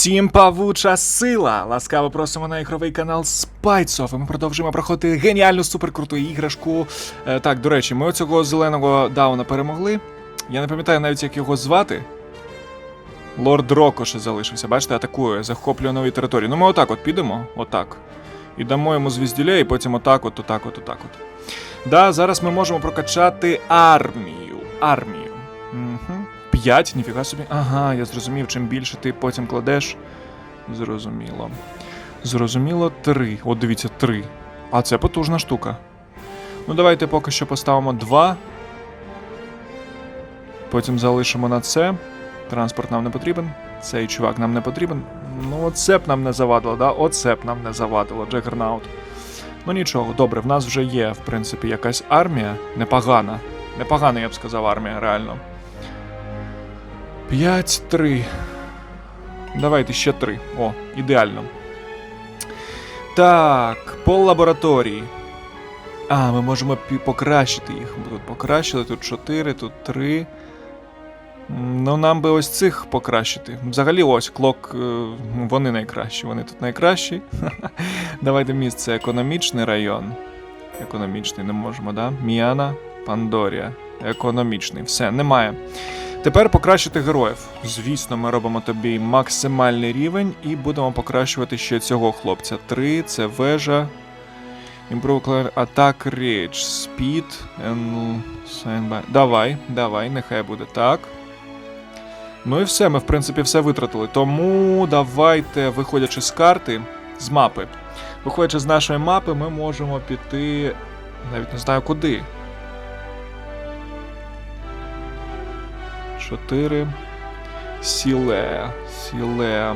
Всім павуча сила! Ласкаво просимо на ігровий канал Спайцов. Ми продовжуємо проходити геніальну суперкруту іграшку. Е, так, до речі, ми оцього зеленого дауна перемогли. Я не пам'ятаю навіть, як його звати. Лорд Роко ще залишився. Бачите, атакує, захоплює нові території. Ну, ми отак от підемо, отак. І дамо йому звізділя, і потім отак, от, отак, от, отак от. Да, зараз ми можемо прокачати армію. Армію. Угу. П'ять, ніфіга собі. Ага, я зрозумів, чим більше ти потім кладеш. Зрозуміло. Зрозуміло, три. От дивіться, три. А це потужна штука. Ну, давайте поки що поставимо два. Потім залишимо на це. Транспорт нам не потрібен. Цей чувак нам не потрібен. Ну, оце б нам не завадило, да? Оце б нам не завадило, Джегернаут. Ну нічого, добре, в нас вже є, в принципі, якась армія. Непогана. Непогана, я б сказав, армія, реально. 5-3. Давайте ще 3. О, ідеально. Так, по лабораторії. А, ми можемо покращити їх. Тут покращили, тут 4, тут 3. Ну, нам би ось цих покращити. Взагалі, ось клок, е, вони найкращі, вони тут найкращі. Давайте місце економічний район. Економічний не можемо, да? Міана, Пандорія. Економічний. Все, немає. Тепер покращити героїв. Звісно, ми робимо тобі максимальний рівень і будемо покращувати ще цього хлопця. 3 це вежа. Improve Clear Attack Reach. Speed. Давай, давай, нехай буде так. Ну і все, ми в принципі все витратили. Тому давайте, виходячи з карти, з мапи. Виходячи з нашої мапи, ми можемо піти. Навіть не знаю куди. 4. Сіле. Сіле.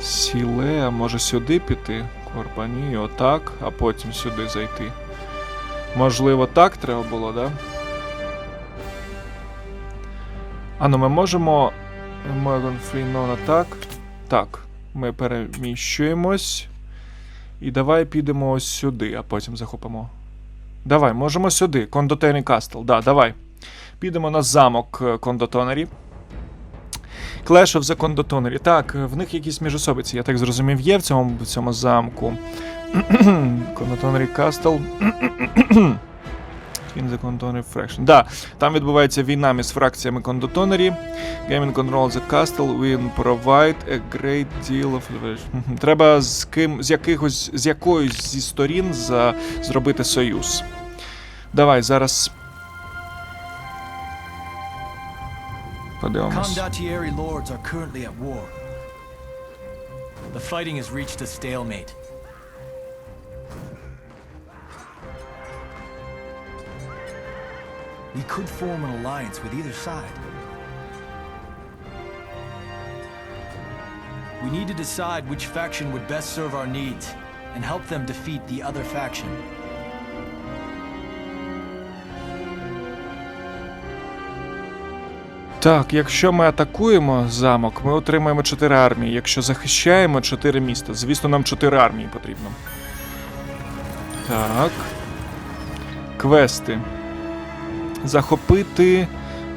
Сіле. Може сюди піти? Корбані, отак, а потім сюди зайти. Можливо, так треба було, да? А ну ми можемо. Меган Фрінона так. Так. Ми переміщуємось. І давай підемо ось сюди, а потім захопимо. Давай, можемо сюди. Кондотері Кастл. Да, давай. Підемо на замок е, Кондотонері. Clash of the Кондотонері. Так, е, в них якісь міжособиці, я так зрозумів, є в цьому, в цьому замку. Кондотонері Кастл. In the Condotонері Fraction. Да, там відбувається війна між фракціями Кондотонері. Gaming Control the Castle will provide a great deal of leverage. Треба з ким з якихось з якоюсь зі сторін за, зробити союз. Давай зараз. Podemos. Condottieri lords are currently at war. The fighting has reached a stalemate. We could form an alliance with either side. We need to decide which faction would best serve our needs and help them defeat the other faction. Так, якщо ми атакуємо замок, ми отримаємо 4 армії. Якщо захищаємо 4 міста. Звісно, нам 4 армії потрібно. Так. Квести. Захопити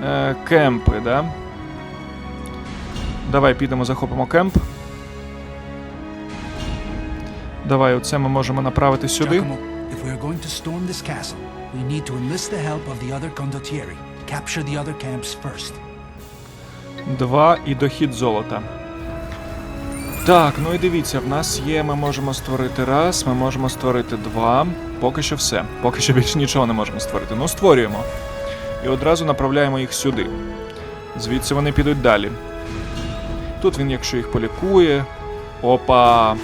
е, кемпи, да? Давай підемо, захопимо кемп. Давай, оце ми можемо направити сюди. Capture the other camps first. Два і дохід золота. Так, ну і дивіться, в нас є, ми можемо створити раз, ми можемо створити два. Поки що все. Поки що більше нічого не можемо створити. Ну, створюємо. І одразу направляємо їх сюди. Звідси вони підуть далі. Тут він, якщо їх полікує. Опа.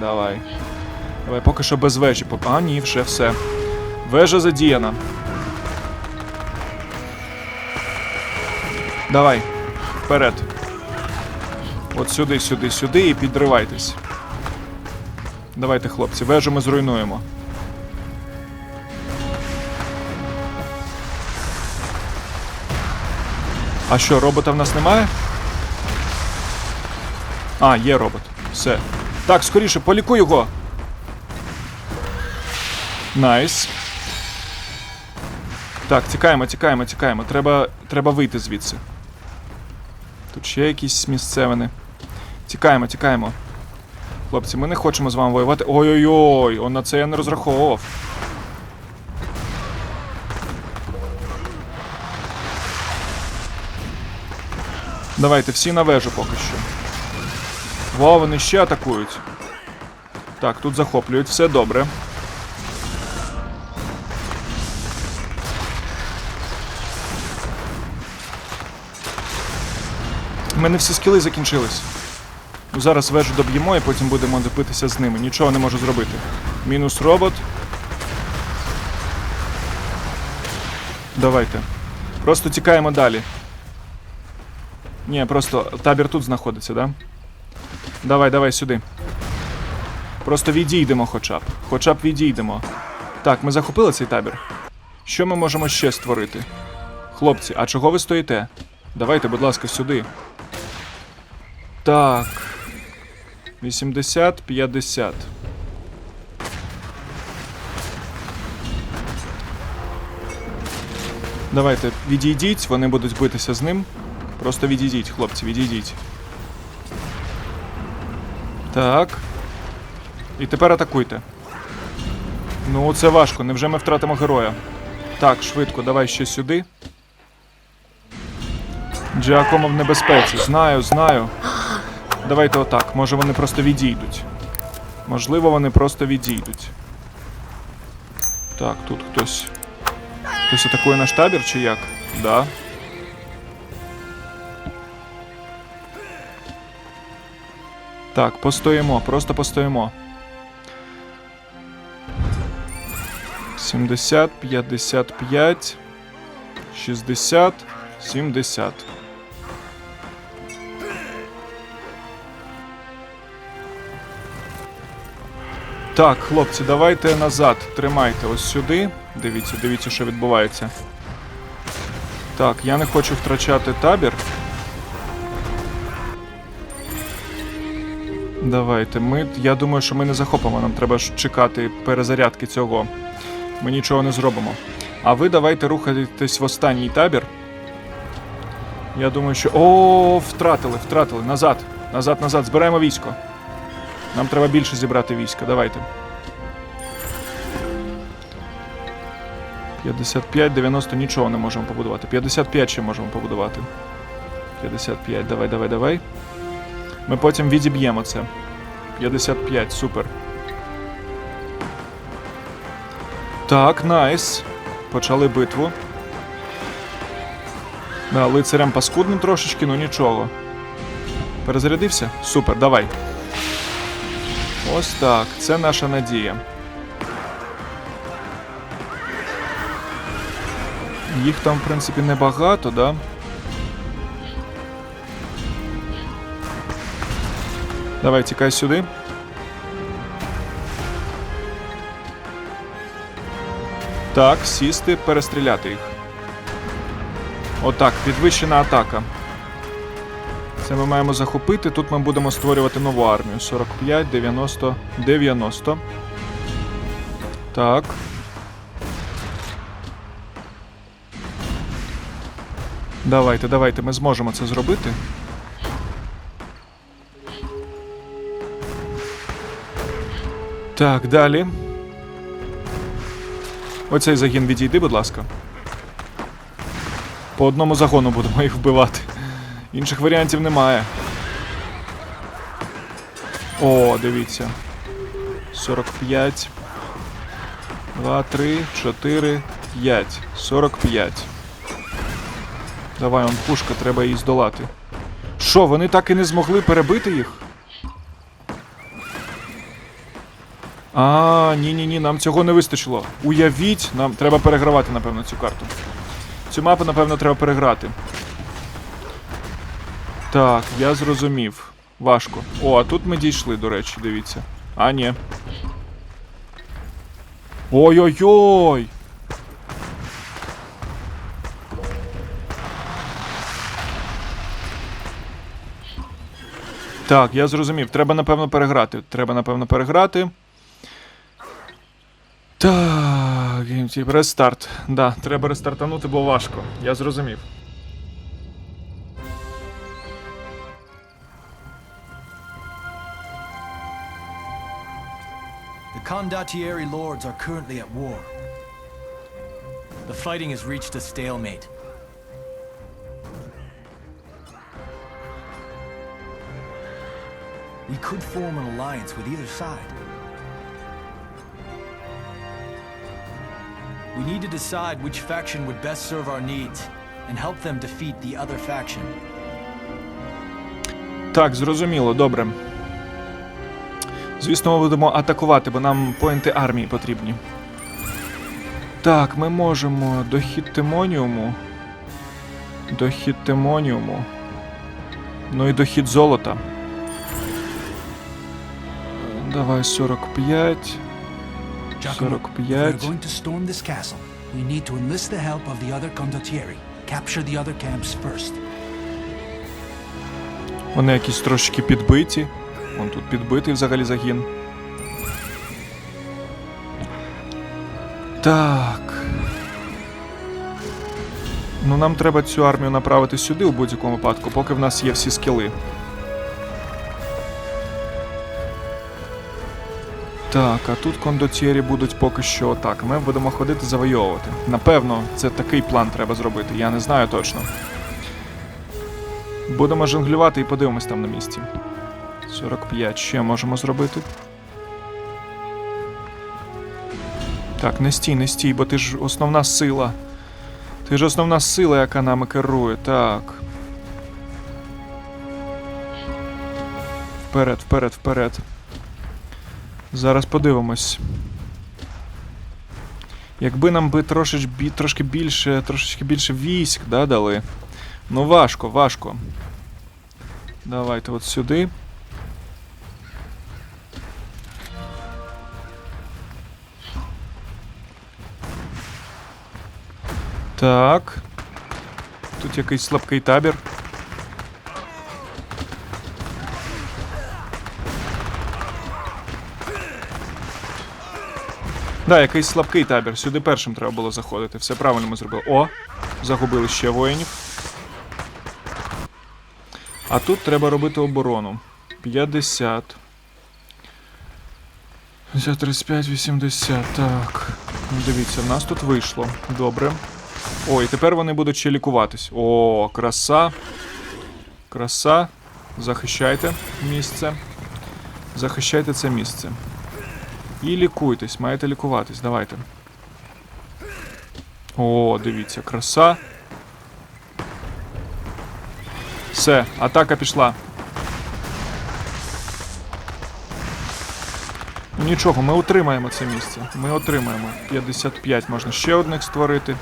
Давай. Давай, поки що без вежі. А, ні, вже все. Вежа задіяна. Давай. Вперед. От сюди, сюди, сюди і підривайтесь. Давайте, хлопці, вежу ми зруйнуємо. А що, робота в нас немає? А, є робот. Все. Так, скоріше, полікуй його. Найс. Так, тікаємо, тікаємо, тікаємо. Треба, треба вийти звідси. Тут ще якісь місцевини. Тікаємо, тікаємо. Хлопці, ми не хочемо з вами воювати. Ой-ой-ой, он на це я не розраховував. Давайте всі на вежу поки що. Во, вони ще атакують. Так, тут захоплюють, все добре. У мене всі скіли закінчились. Ну, Зараз вежу доб'ємо і потім будемо допитися з ними. Нічого не можу зробити. Мінус робот. Давайте. Просто тікаємо далі. Ні, просто табір тут знаходиться, да? Давай, давай сюди. Просто відійдемо хоча б. Хоча б відійдемо. Так, ми захопили цей табір. Що ми можемо ще створити? Хлопці, а чого ви стоїте? Давайте, будь ласка, сюди. Так. 80, 50. Давайте, відійдіть, вони будуть битися з ним. Просто відійдіть, хлопці, відійдіть. Так. І тепер атакуйте. Ну, це важко, невже ми втратимо героя? Так, швидко, давай ще сюди. Джіакомо в небезпеці. Знаю, знаю. Давайте отак. Може вони просто відійдуть. Можливо, вони просто відійдуть. Так, тут хтось. Хтось атакує наш табір чи як? Да. Так, постоїмо, просто постоїмо. 70, 55, 60, 70. Так, хлопці, давайте назад. Тримайте ось сюди. Дивіться, дивіться, що відбувається. Так, я не хочу втрачати табір. Давайте, ми. Я думаю, що ми не захопимо. Нам треба чекати перезарядки цього. Ми нічого не зробимо. А ви давайте рухайтесь в останній табір. Я думаю, що. О, втратили, втратили. Назад. Назад, назад. Збираємо військо. Нам треба більше зібрати війська. Давайте. 55, 90 нічого не можемо побудувати. 55 ще можемо побудувати. 55, давай, давай, давай. Ми потім відіб'ємо це. 55, супер. Так, найс. Почали битву. Да, лицарям паскудним трошечки, ну нічого. Перезарядився? Супер, давай. Ось так. Це наша надія. Їх там, в принципі, небагато, да? Давай, тікай сюди. Так, сісти, перестріляти їх. Отак, підвищена атака. Це ми маємо захопити. Тут ми будемо створювати нову армію. 45, 90, 90. Так. Давайте, давайте, ми зможемо це зробити. Так, далі. Оцей загін відійди, будь ласка. По одному загону будемо їх вбивати. Інших варіантів немає. О, дивіться. 45. 2, 3, 4, 5. 45. Давай, он пушка, треба її здолати. Що, вони так і не змогли перебити їх? А, ні-ні-ні, нам цього не вистачило. Уявіть, нам треба перегравати, напевно, цю карту. Цю мапу, напевно, треба переграти. Так, я зрозумів. Важко. О, а тут ми дійшли, до речі, дивіться. А, ні. Ой-ой-ой! Так, я зрозумів. Треба, напевно, переграти. Треба, напевно, переграти. Так, рестарт. Да, треба рестартанути, бо важко. Я зрозумів. Condottieri lords are currently at war. The fighting has reached a stalemate. We could form an alliance with either side. We need to decide which faction would best serve our needs and help them defeat the other faction. Так, зрозуміло, добре. Звісно, ми будемо атакувати, бо нам поінти армії потрібні. Так, ми можемо до Хіттемоніуму. До Хіттемоніуму. Ну і до хід золота. Давай 45. 45. we're going to storm this castle, we need to enlist the help of the other condottieri. Capture the other camps first. Вони якісь трошки підбиті. Вон тут підбитий взагалі загін. Так. Ну, нам треба цю армію направити сюди у будь-якому випадку, поки в нас є всі скіли. Так, а тут кондотьєрі будуть поки що так. Ми будемо ходити завойовувати. Напевно, це такий план треба зробити. Я не знаю точно. Будемо жонглювати і подивимось там на місці. 45 ще можемо зробити. Так, не стій, не стій, бо ти ж основна сила. Ти ж основна сила, яка нами керує. Так. Вперед, вперед, вперед. Зараз подивимось. Якби нам би трошеч, трошки більше, трошечки більше військ, да, дали. Ну важко, важко. Давайте от сюди. Так. Тут якийсь слабкий табір. Да, якийсь слабкий табір. Сюди першим треба було заходити. Все правильно ми зробили. О! Загубили ще воїнів. А тут треба робити оборону. 50. 50, 35, 80. Так. Ну, Дивіться, в нас тут вийшло. Добре. О, і тепер вони будуть ще лікуватись. О, краса. Краса. Захищайте місце. Захищайте це місце. І лікуйтесь, маєте лікуватись, давайте. О, дивіться, краса. Все, атака пішла. Нічого, ми утримаємо це місце. Ми отримаємо. 55 можна ще одних створити.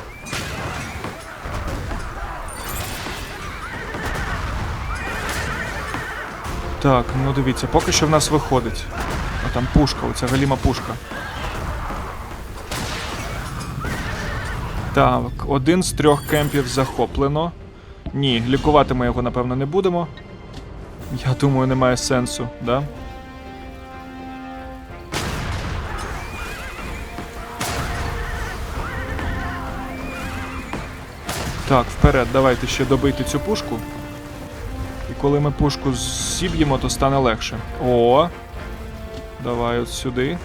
Так, ну дивіться, поки що в нас виходить. А там пушка, оця галіма пушка. Так, один з трьох кемпів захоплено. Ні, лікувати ми його, напевно, не будемо. Я думаю, немає сенсу, да? Так, вперед, давайте ще добити цю пушку. Коли ми пушку зіб'ємо, то стане легше. О! Давай от сюди.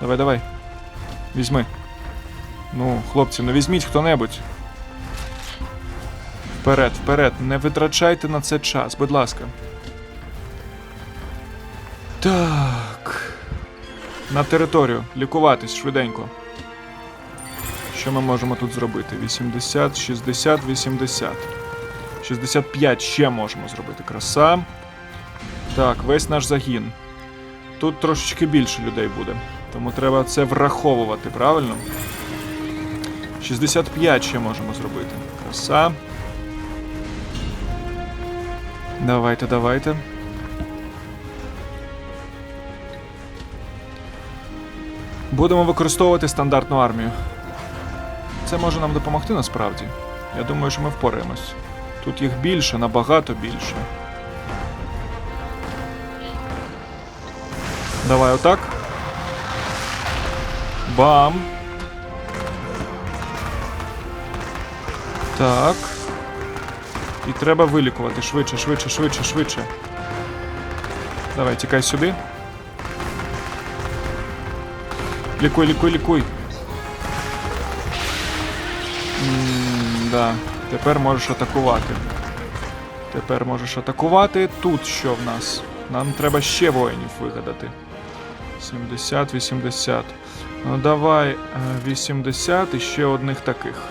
Давай, давай. Візьми. Ну, хлопці, ну візьміть хто-небудь. Вперед, вперед, не витрачайте на це час, будь ласка. Так. На територію. Лікуватись швиденько. Що ми можемо тут зробити? 80, 60, 80. 65 ще можемо зробити. Краса. Так, весь наш загін. Тут трошечки більше людей буде. Тому треба це враховувати, правильно? 65 ще можемо зробити. Краса. Давайте, давайте. Будемо використовувати стандартну армію. Це може нам допомогти насправді. Я думаю, що ми впораємось. Тут їх більше, набагато більше. Давай отак. Бам. Так. І треба вилікувати швидше, швидше, швидше, швидше. Давай, тікай сюди. Лікуй, лікуй, лікуй. М, Да. Тепер можеш атакувати. Тепер можеш атакувати. Тут що в нас? Нам треба ще воїнів вигадати. 70, 80. Ну давай е, 80 і ще одних таких.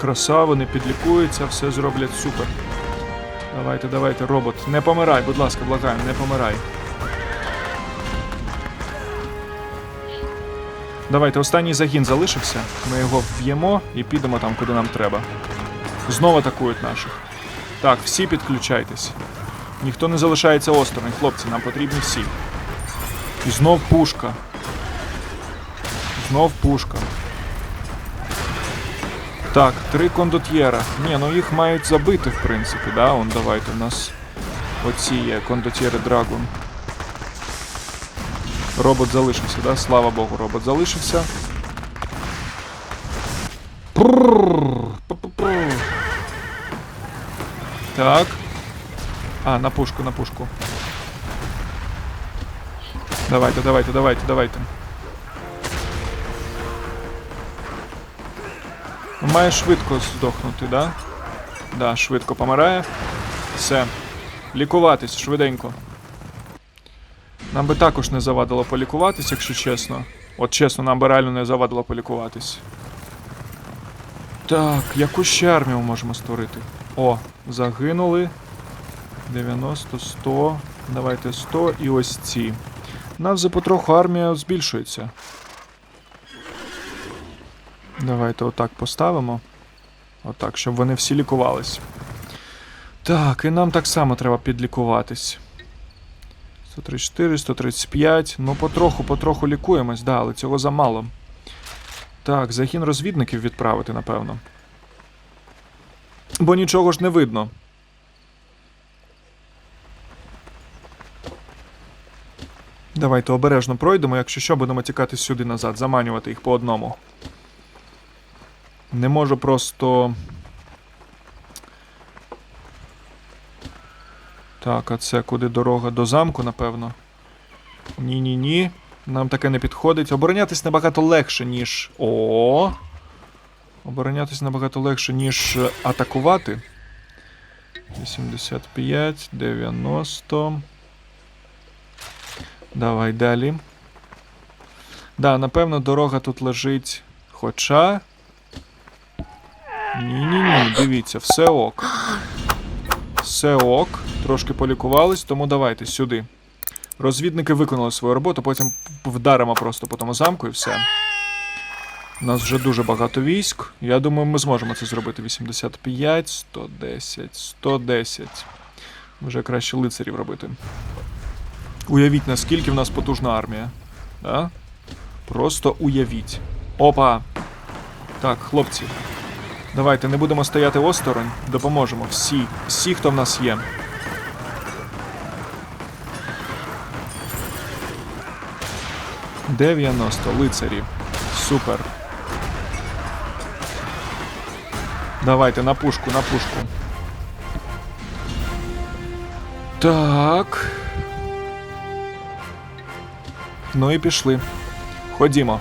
Краса, вони підлікуються, все зроблять супер. Давайте, давайте, робот. Не помирай, будь ласка, благаю, не помирай. Давайте, останній загін залишився. Ми його вб'ємо і підемо там, куди нам треба. Знову атакують наших. Так, всі підключайтесь. Ніхто не залишається осторонь, хлопці, нам потрібні всі. І знов пушка. Знов пушка. Так, три кондотьєра. Ні, ну їх мають забити, в принципі, да? Он давайте у нас оці є кондотьєри Драгун. Робот залишився, да? Слава Богу, робот залишився. Так. А, на пушку, на пушку. Давайте, давайте, давайте, давайте. Має швидко здохнути, да? Да, швидко помирає. Все. Лікуватись швиденько. Нам би також не завадило полікуватись, якщо чесно. От чесно, нам би реально не завадило полікуватись. Так, яку ще армію можемо створити? О, загинули. 90, 100. Давайте 100 і ось ці. У нас вже потроху армія збільшується. Давайте отак поставимо. Отак, щоб вони всі лікувались. Так, і нам так само треба підлікуватись. 134, 135. Ну, потроху, потроху лікуємось, да, але цього замало. Так, загін розвідників відправити, напевно. Бо нічого ж не видно. Давайте обережно пройдемо, якщо що, будемо тікати сюди назад, заманювати їх по одному. Не можу просто. Так, а це куди дорога до замку, напевно. Ні-ні-ні. Нам таке не підходить. Оборонятись набагато легше, ніж. О. Оборонятись набагато легше, ніж е, атакувати. 85, 90. Давай далі. Да, напевно, дорога тут лежить. Хоча. Ні-ні-ні, дивіться, все ок. Все ок. Трошки полікувались, тому давайте сюди. Розвідники виконали свою роботу, потім вдаримо просто по тому замку і все. У нас вже дуже багато військ. Я думаю, ми зможемо це зробити. 85, 110, 110. Вже краще лицарів робити. Уявіть, наскільки в нас потужна армія. Да? Просто уявіть. Опа! Так, хлопці. Давайте не будемо стояти осторонь, допоможемо всі, всі, хто в нас є. Дев'яносто лицарі. Супер. Давайте на пушку, на пушку. Так. Ну і пішли. Ходімо.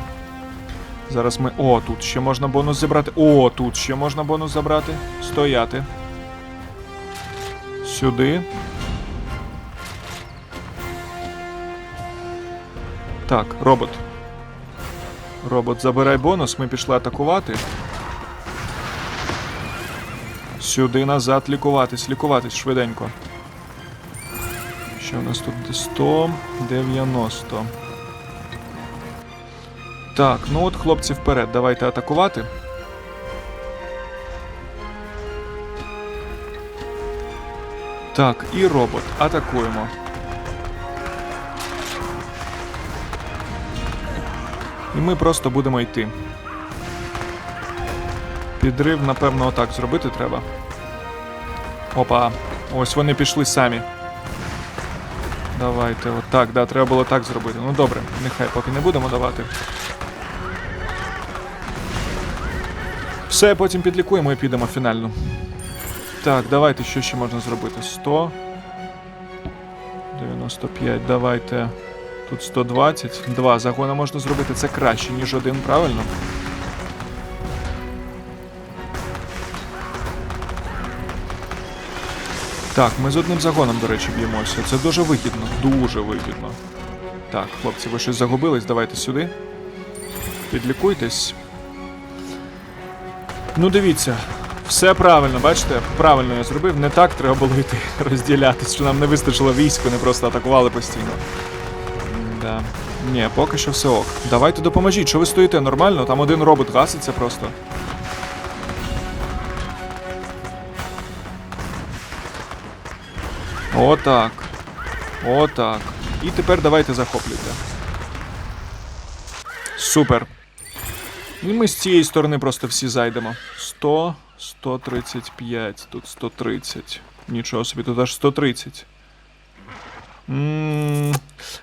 Зараз ми. О, тут ще можна бонус зібрати. О, тут ще можна бонус забрати. Стояти. Сюди. Так, робот. Робот, забирай бонус, ми пішли атакувати. Сюди назад лікуватись, лікуватись швиденько. Що у нас тут 100, 90. Так, ну от хлопці вперед, давайте атакувати. Так, і робот. Атакуємо. І ми просто будемо йти. Підрив, напевно, отак зробити треба. Опа. Ось вони пішли самі. Давайте, отак, да, треба було так зробити. Ну добре, нехай поки не будемо давати. Все, потім підлікуємо і підемо фінально. Так, давайте, що ще можна зробити? 100. 95, давайте. Тут 120. Два загони можна зробити. Це краще, ніж один, правильно? Так, ми з одним загоном, до речі, б'ємося. Це дуже вигідно. Дуже вигідно. Так, хлопці, ви щось загубились, давайте сюди. Підлікуйтесь. Ну, дивіться, все правильно, бачите? Правильно я зробив. Не так треба було йти розділятись, що нам не вистачило війська, не просто атакували постійно. Да. Ні, поки що все ок. Давайте допоможіть, що ви стоїте нормально? Там один робот гаситься просто. Отак. Отак. І тепер давайте захоплюйте. Супер. І ми з цієї сторони просто всі зайдемо. 100, 135, тут 130. Нічого собі, тут аж 130. м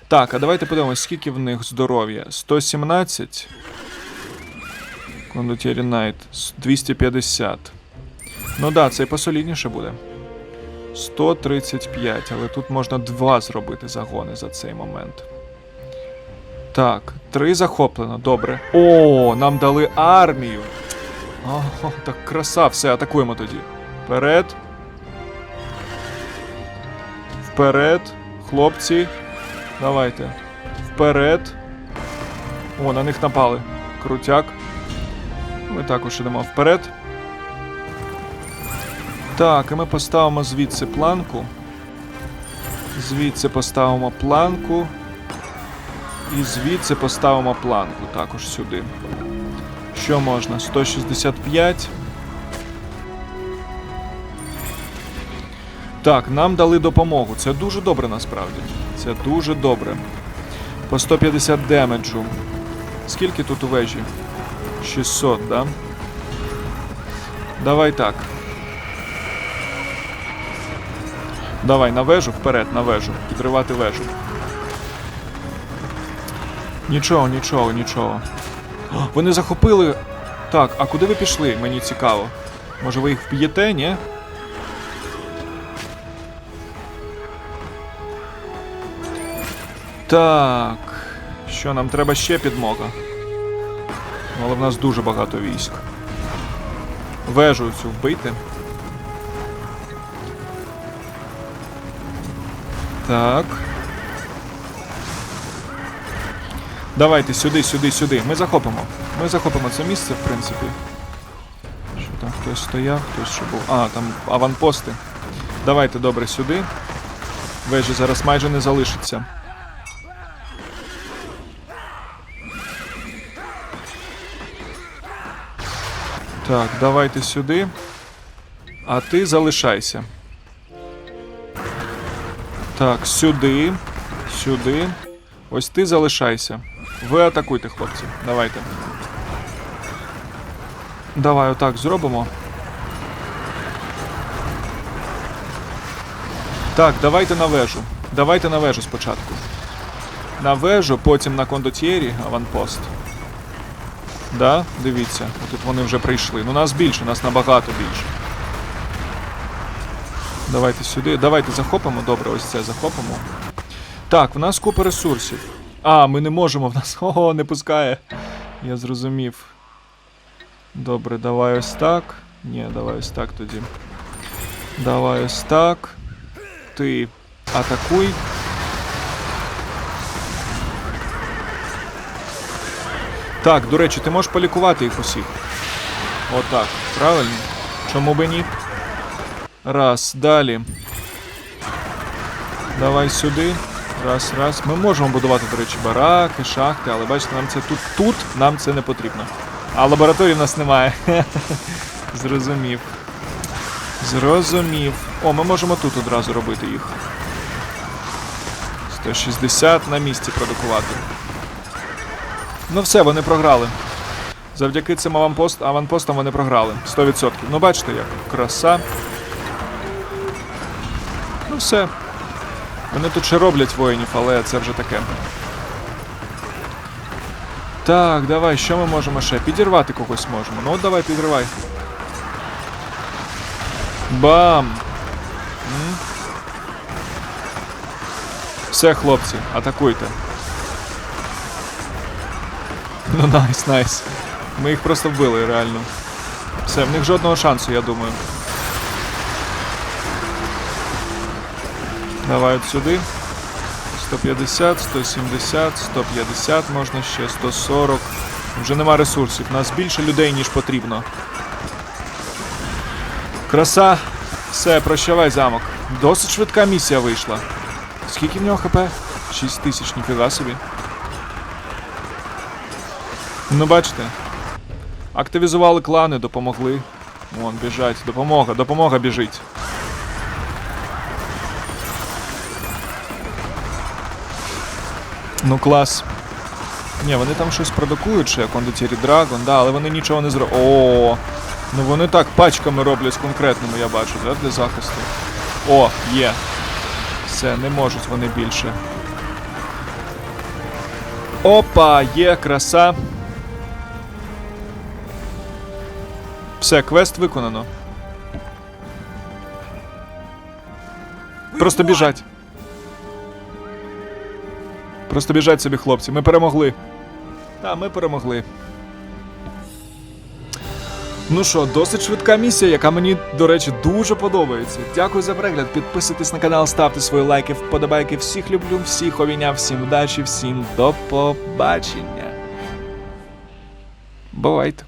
Так, а давайте подивимось, скільки в них здоров'я. 117. Кондотєрі Найт. 250. Ну да, це і посолідніше буде. 135, але тут можна два зробити загони за цей момент. Так, три захоплено, добре. О, нам дали армію. Ого, так краса, все, атакуємо тоді. Вперед. Вперед. Хлопці. Давайте. Вперед. О, на них напали. Крутяк. Ми також ідемо вперед. Так, і ми поставимо звідси планку. Звідси поставимо планку. І звідси поставимо планку також сюди. Що можна? 165. Так, нам дали допомогу. Це дуже добре насправді. Це дуже добре. По 150 демеджу. Скільки тут у вежі? 600, да? Давай так. Давай на вежу, вперед, на вежу. Підривати вежу. Нічого, нічого, нічого. Вони захопили. Так, а куди ви пішли? Мені цікаво. Може ви їх вб'єте, ні? Так. Що нам треба ще підмога? Але в нас дуже багато військ. Вежу цю вбити. Так. Давайте сюди, сюди, сюди. Ми захопимо. Ми захопимо це місце, в принципі. Що там хтось стояв, хтось що був. А, там аванпости. Давайте добре сюди. Вежі зараз майже не залишиться. Так, давайте сюди. А ти залишайся. Так, сюди. Сюди. Ось ти залишайся. Ви атакуйте, хлопці. Давайте. Давай отак зробимо. Так, давайте на вежу. Давайте на вежу спочатку. На вежу, потім на кондотьєрі, аванпост. Да, дивіться, тут вони вже прийшли. Ну нас більше, нас набагато більше. Давайте сюди. Давайте захопимо. Добре, ось це захопимо. Так, в нас купа ресурсів. А, ми не можемо, в нас. Ого, не пускає. Я зрозумів. Добре, давай ось так. Ні, давай ось так тоді. Давай ось так. Ти атакуй. Так, до речі, ти можеш полікувати їх усіх. Отак, правильно? Чому би ні? Раз, далі. Давай сюди. Раз, раз. Ми можемо будувати, до речі, бараки, шахти, але бачите, нам це тут, тут нам це не потрібно. А лабораторії в нас немає. Зрозумів. Зрозумів. О, ми можемо тут одразу робити їх. 160 на місці продукувати. Ну все, вони програли. Завдяки цим аванпост, аванпостам вони програли. 100%. Ну бачите як. Краса. Ну все. Вони тут ще роблять воїнів, але це вже таке. Так, давай, що ми можемо ще? Підірвати когось можемо. Ну от давай, підривай. Бам! Все, хлопці, атакуйте. Ну найс, найс. Ми їх просто вбили, реально. Все, в них жодного шансу, я думаю. Давай от сюди. 150, 170, 150 можна ще, 140. Вже нема ресурсів. Нас більше людей, ніж потрібно. Краса. Все, прощавай замок. Досить швидка місія вийшла. Скільки в нього хп? 6 тисяч, ніфіга собі. Ну, бачите. Активізували клани, допомогли. Вон, біжать. Допомога, допомога біжить. Ну, клас. Ні, вони там щось продукують ще, кондитері Драгон, да, але вони нічого не зроблять. О, ну вони так пачками роблять з конкретними, я бачу, да, для захисту. О, є. Все, не можуть вони більше. Опа, є, краса. Все, квест виконано. Просто біжать. Просто біжать собі, хлопці. Ми перемогли. Та, ми перемогли. Ну що, досить швидка місія, яка мені, до речі, дуже подобається. Дякую за перегляд. Підписуйтесь на канал, ставте свої лайки, вподобайки. Всіх люблю, всіх обійняв, всім удачі, всім до побачення. Бувайте.